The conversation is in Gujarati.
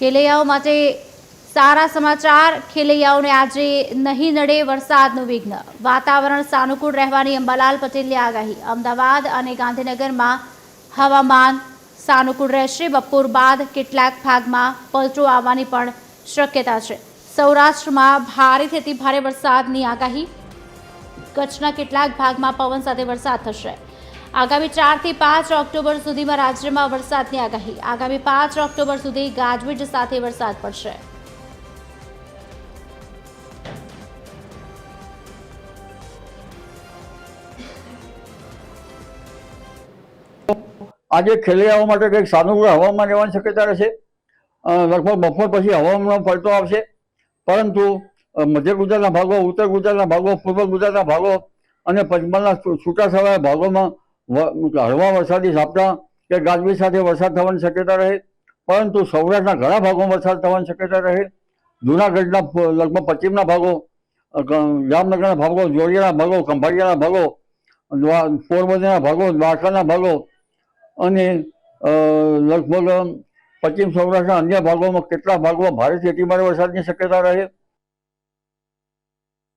ખેલૈયાઓ માટે સારા સમાચાર. ખેલૈયાઓને આજે નહીં નડે વરસાદનું વિઘ્ન. વાતાવરણ સાનુકૂળ રહેવાની અંબાલાલ પટેલની આગાહી. અમદાવાદ અને ગાંધીનગરમાં હવામાન સાનુકૂળ રહેશે. બપોર બાદ કેટલાક ભાગમાં પલટો આવવાની પણ શક્યતા છે. સૌરાષ્ટ્રમાં ભારેથી અતિ ભારે વરસાદની આગાહી. કચ્છના કેટલાક ભાગમાં પવન સાથે વરસાદ થશે. આગામી ચારથી પાંચ ઓક્ટોબર સુધીમાં રાજ્યમાં વરસાદની આગાહી. આગામી પાંચ ઓક્ટોબર સુધી ગાજવીજ સાથે વરસાદ પડશે. આજે ખેલૈયાઓ માટે કંઈક સાનુકૂળ હવામાન રહેવાની શક્યતા રહેશે. લગભગ બપોર પછી હવામાનમાં પલટો આવશે. પરંતુ મધ્ય ગુજરાતના ભાગો, ઉત્તર ગુજરાતના ભાગો, પૂર્વ ગુજરાતના ભાગો અને પંચમહાલના છૂટાછવાયા ભાગોમાં હળવા વરસાદી ઝાપટા કે ગાજવી સાથે વરસાદ થવાની શક્યતા રહે. પરંતુ સૌરાષ્ટ્રના ઘણા ભાગોમાં વરસાદ થવાની શક્યતા રહે. જૂનાગઢના લગભગ પશ્ચિમના ભાગો જામનગરના ભાગો, જોડિયાના ભાગો, ખંભાળિયાના ભાગો પોરબંદરના ભાગો, દ્વારકાના ભાગો અને લગભગ પશ્ચિમ સૌરાષ્ટ્રના અન્ય ભાગોમાં કેટલા ભાગોમાં ભારેથી અતિભારે વરસાદની શક્યતા રહે.